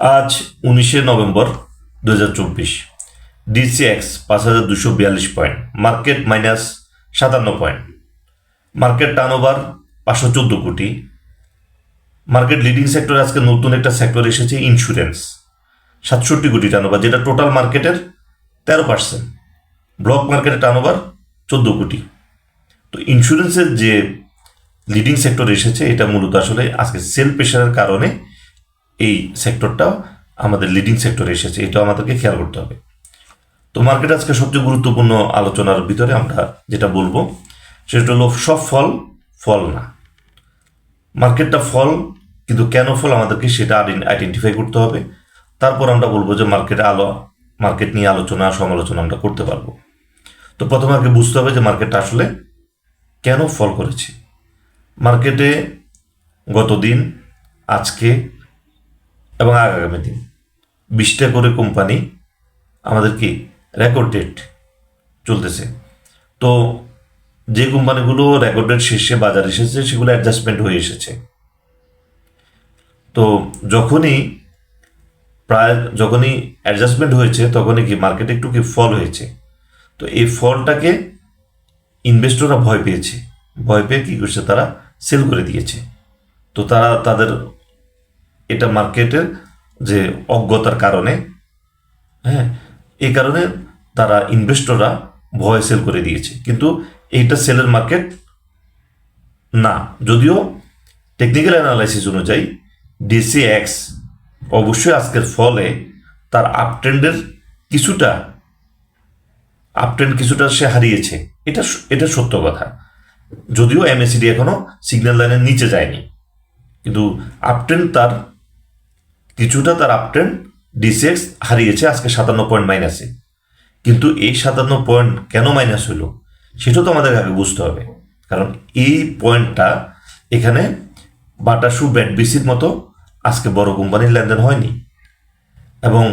আজ উনিশে নভেম্বর দু হাজার চব্বিশ। ডিসিএক্স পাঁচ হাজার দুশো বিয়াল্লিশ পয়েন্ট। মার্কেট মাইনাস সাতান্ন পয়েন্ট। মার্কেট টার্ন ওভার পাঁচশো চোদ্দ কোটি। মার্কেট লিডিং সেক্টর আজকে নতুন একটা সেক্টর এসেছে, ইন্স্যুরেন্স। সাতষট্টি কোটি টার্ন ওভার যেটা টোটাল মার্কেটের তেরো পার্সেন্ট। ব্লক মার্কেটের টার্ন ওভার চোদ্দ কোটি। তো ইন্স্যুরেন্সের যে লিডিং সেক্টর এসেছে, এটা মূলত আসলে আজকে সেল প্রেশারের কারণে এই সেক্টরটা আমাদের লিডিং সেক্টরে এসেছে, এটাও আমাদেরকে খেয়াল করতে হবে। তো মার্কেট আজকে সবচেয়ে গুরুত্বপূর্ণ আলোচনার ভিতরে আমরা যেটা বলব, সেটা হলো সব ফল ফল না। মার্কেটটা ফল, কিন্তু কেন ফল আমাদেরকে সেটা আইডেন্টিফাই করতে হবে। তারপর আমরা বলব যে মার্কেটে আলো মার্কেট নিয়ে আলোচনা, সমালোচনা আমরা করতে পারব। তো প্রথমে আগে বুঝতে হবে যে মার্কেটটা আসলে কেন ফল করেছে। মার্কেটে গতদিন, আজকে এবং আগামী দিন বিশটা করে কোম্পানি আমাদের কি রেকর্ড ডেট চলতেছে। তো যে কোম্পানিগুলো রেকর্ড ডেট শেষে বাজারে এসেছে, সেগুলো অ্যাডজাস্টমেন্ট হয়ে এসেছে। তো যখনই প্রায় যখনই অ্যাডজাস্টমেন্ট হয়েছে, তখনই কি মার্কেটে একটু কি ফল হয়েছে। তো এই ফলটাকে ইনভেস্টররা ভয় পেয়েছে। ভয় পেয়ে কী করছে? তারা সেল করে দিয়েছে। তো তারা তাদের এটা মার্কেটের যে অজ্ঞতার কারণে হ্যাঁ এই কারণে তারা ইনভেস্টররা ভয় সেল করে দিয়েছে। কিন্তু এইটা সেলের মার্কেট না। যদিও টেকনিক্যাল অ্যানালাইসিস অনুযায়ী ডিসি এক্স অবশ্যই আজকের ফলে তার আপট্রেন্ডের কিছুটা আপট্রেন্ড কিছুটা সে হারিয়েছে। এটা এটা সত্য কথা। যদিও এমএসিডি এখনও সিগন্যাল লাইনের নিচে যায়নি। কিন্তু আপট্রেন্ড তার কিছুটা তার আপট্রেন্ড ডিসিএক্স হারিয়েছে আজকে সাতান্ন পয়েন্ট মাইনাসে কিন্তু এই সাতান্ন পয়েন্ট কেন মাইনাস হলো, সেটা তো আমাদের আগে বুঝতে হবে। কারণ এই পয়েন্টটা এখানে বাটাসু ব্যাটবিসির মতো আজকে বড় কোম্পানির লেনদেন হয়নি। এবং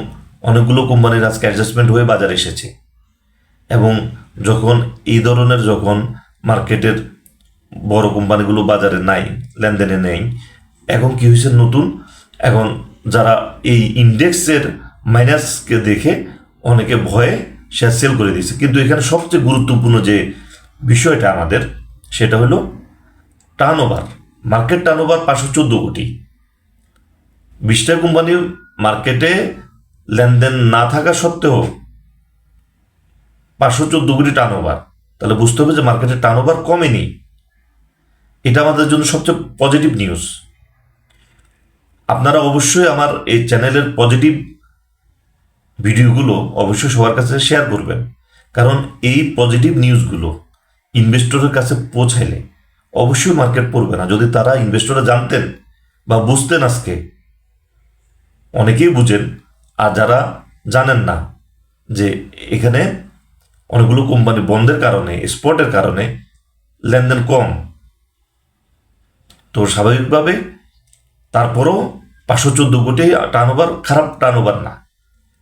অনেকগুলো কোম্পানির আজকে অ্যাডজাস্টমেন্ট হয়ে বাজারে এসেছে। এবং যখন এই ধরনের যখন মার্কেটের বড় কোম্পানিগুলো বাজারে নাই, লেনদেনে নেই, এখন কি হয়েছে নতুন? এখন যারা এই ইন্ডেক্সের মাইনাসকে দেখে অনেকে ভয়ে শেয়ার সেল করে দিয়েছে। কিন্তু এখানে সবচেয়ে গুরুত্বপূর্ণ যে বিষয়টা আমাদের, সেটা হলো turn over market turn over পাঁচশো চোদ্দ কোটি। বিশটা কোম্পানির মার্কেটে লেনদেন না থাকা সত্ত্বেও পাঁচশো চোদ্দ কোটি টার্ন ওভার তাহলে বুঝতে হবে যে মার্কেটের টার্ন ওভার কমেনি। এটা আমাদের জন্য সবচেয়ে পজিটিভ নিউজ আপনারা অবশ্যই আমার এই চ্যানেলের পজিটিভ ভিডিওগুলো অবশ্যই সবার কাছে শেয়ার করবেন। কারণ এই পজিটিভ নিউজগুলো ইনভেস্টরের কাছে পৌঁছাইলে অবশ্যই মার্কেট পড়বে না। যদি তারা ইনভেস্টররা জানতেন বা বুঝতেন আজকে, অনেকেই বুঝেন। আর যারা জানেন না যে এখানে অনেকগুলো কোম্পানি বন্ধের কারণে স্পটের কারণে লেনদেন কম, তো স্বাভাবিকভাবে তারপরও পাঁচশো চোদ্দ কোটি টার্ন ওভার খারাপ টার্ন ওভার না।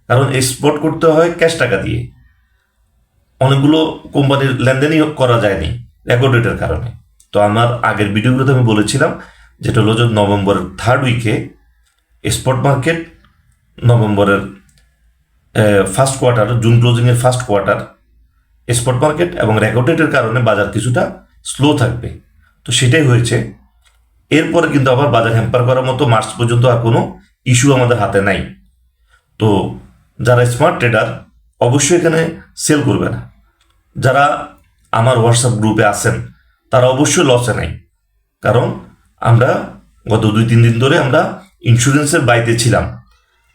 কারণ স্পট করতে হয় ক্যাশ টাকা দিয়ে। অনেকগুলো কোম্পানির লেনদেনই করা যায়নি রেকর্ডেটের কারণে। তো আমার আগের ভিডিওগুলোতে আমি বলেছিলাম যেটা হলো যে নভেম্বরের থার্ড উইকে স্পট মার্কেট নভেম্বরের ফার্স্ট কোয়ার্টার জুন ক্লোজিংয়ের ফার্স্ট কোয়ার্টার স্পট মার্কেট এবং রেকর্ডেটের কারণে বাজার কিছুটা স্লো থাকবে। তো সেটাই হয়েছে। এরপরে কিন্তু আবার বাজার হ্যাম্পার করার মতো মার্চ পর্যন্ত আর কোনো ইস্যু আমাদের হাতে নাই। তো যারা স্মার্ট ট্রেডার অবশ্যই এখানে সেল করবে না। যারা আমার হোয়াটসঅ্যাপ গ্রুপে আছেন, তারা অবশ্যই লসে নাই। কারণ আমরা গত দুই তিন দিন ধরে আমরা ইন্স্যুরেন্সের বাইতে ছিলাম।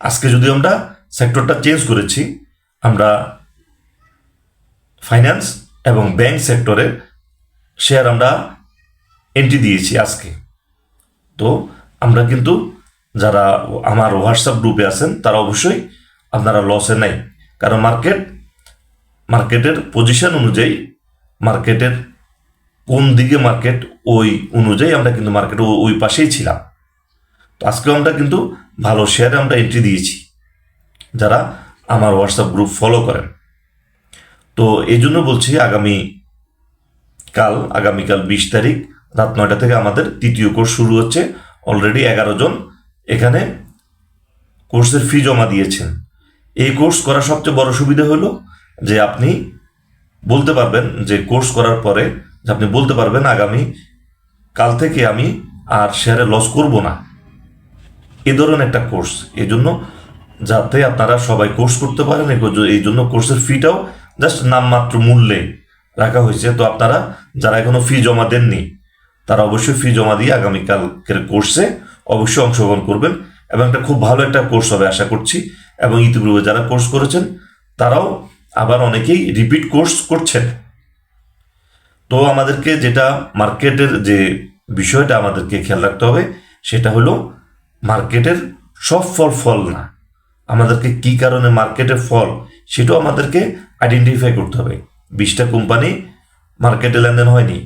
আজকে যদি আমরা সেক্টরটা চেঞ্জ করেছি, আমরা ফাইন্যান্স এবং ব্যাংক সেক্টরে শেয়ার আমরা এন্ট্রি দিয়েছি আজকে। তো আমরা কিন্তু যারা আমার হোয়াটসঅ্যাপ গ্রুপে আছেন, তারা অবশ্যই আপনারা লসে নাই। কারণ মার্কেট মার্কেটের পজিশন অনুযায়ী মার্কেটের কোন দিকে মার্কেট ওই অনুযায়ী আমরা কিন্তু মার্কেট ওই পাশেই ছিলাম। তো আজকে আমরা কিন্তু ভালো শেয়ারে আমরা এন্ট্রি দিয়েছি, যারা আমার হোয়াটসঅ্যাপ গ্রুপ ফলো করেন। তো এই জন্য বলছি আগামী কাল, আগামীকাল বিশ তারিখ রাত নয়টা থেকে আমাদের তৃতীয় কোর্স শুরু হচ্ছে। অলরেডি এগারো জন এখানে কোর্সের ফি জমা দিয়েছেন। এই কোর্স করার সবচেয়ে বড় সুবিধা হলো যে আপনি বলতে পারবেন যে কোর্স করার পরে আপনি বলতে পারবেন, আগামী কাল থেকে আমি আর শেয়ারে লস করব না। এ ধরনের একটা কোর্স এই জন্য যাতে আপনারা সবাই কোর্স করতে পারেন, এই- জন্য কোর্সের ফিটাও জাস্ট নামমাত্র মূল্যে রাখা হয়েছে। তো আপনারা যারা এখনও ফি জমা দেননি তারা অবশ্যই ফি জমা দিয়ে আগামীকালকের কোর্সে অবশ্যই অংশগ্রহণ করবেন এবং একটা খুব ভালো একটা কোর্স হবে আশা করছি এবং ইতিপূর্বে যারা কোর্স করেছেন, তারাও আবার অনেকেই রিপিট কোর্স করছেন। তো আমাদেরকে যেটা মার্কেটের যে বিষয়টা আমাদেরকে খেয়াল রাখতে হবে, সেটা হলো মার্কেটের সব ফল ফল না। আমাদেরকে কি কারণে মার্কেটের ফল, সেটাও আমাদেরকে আইডেন্টিফাই করতে হবে। বিশটা কোম্পানি মার্কেটে লেনদেন হয়নি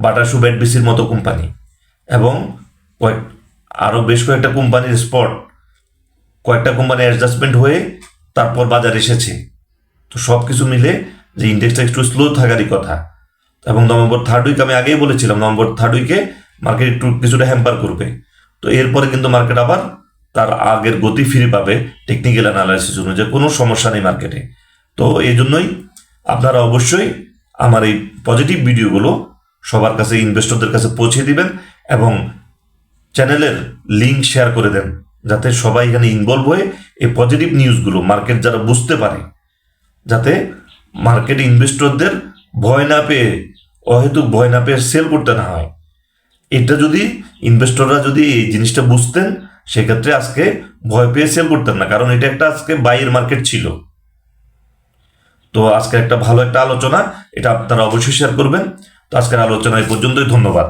বাটা শু বিসির মতো কোম্পানি। এবং কয়েক আরও বেশ কয়েকটা কোম্পানির স্পট কয়েকটা কোম্পানি অ্যাডজাস্টমেন্ট হয়ে তারপর বাজার এসেছে। তো সব কিছু মিলে যে ইন্ডেক্সটা একটু স্লো থাকারই কথা। এবং নভেম্বর থার্ড উইক আমি আগেই বলেছিলাম, নভেম্বর থার্ড উইকে মার্কেট একটু কিছুটা হ্যাম্পার করবে। তো এরপরে কিন্তু মার্কেট আবার তার আগের গতি ফিরে পাবে টেকনিক্যাল অ্যানালাইসিস অনুযায়ী, কোনো সমস্যা নেই মার্কেটে তো এই জন্যই আপনারা অবশ্যই আমার এই পজিটিভ ভিডিওগুলো সবার কাছে ইনভেস্টরদের কাছে পৌঁছে দিবেন এবং চ্যানেলের লিঙ্ক শেয়ার করে দেন, যাতে সবাই এখানে ইনভলভ হয়ে এই পজিটিভ নিউজগুলো মার্কেট যারা বুঝতে পারে, যাতে মার্কেট ইনভেস্টরদের ভয় না পেয়ে, অহেতুক ভয় না পেয়ে সেল করতে না হয়। এটা যদি ইনভেস্টররা যদি এই জিনিসটা বুঝতেন, সেক্ষেত্রে আজকে ভয় পেয়ে সেল করতেন না, কারণ এটা একটা আজকে বাইয়ের মার্কেট ছিল। তো আজকে একটা ভালো একটা আলোচনা, এটা আপনারা অবশ্যই শেয়ার করবেন। তো আজকের আলোচনা এই পর্যন্তই ধন্যবাদ।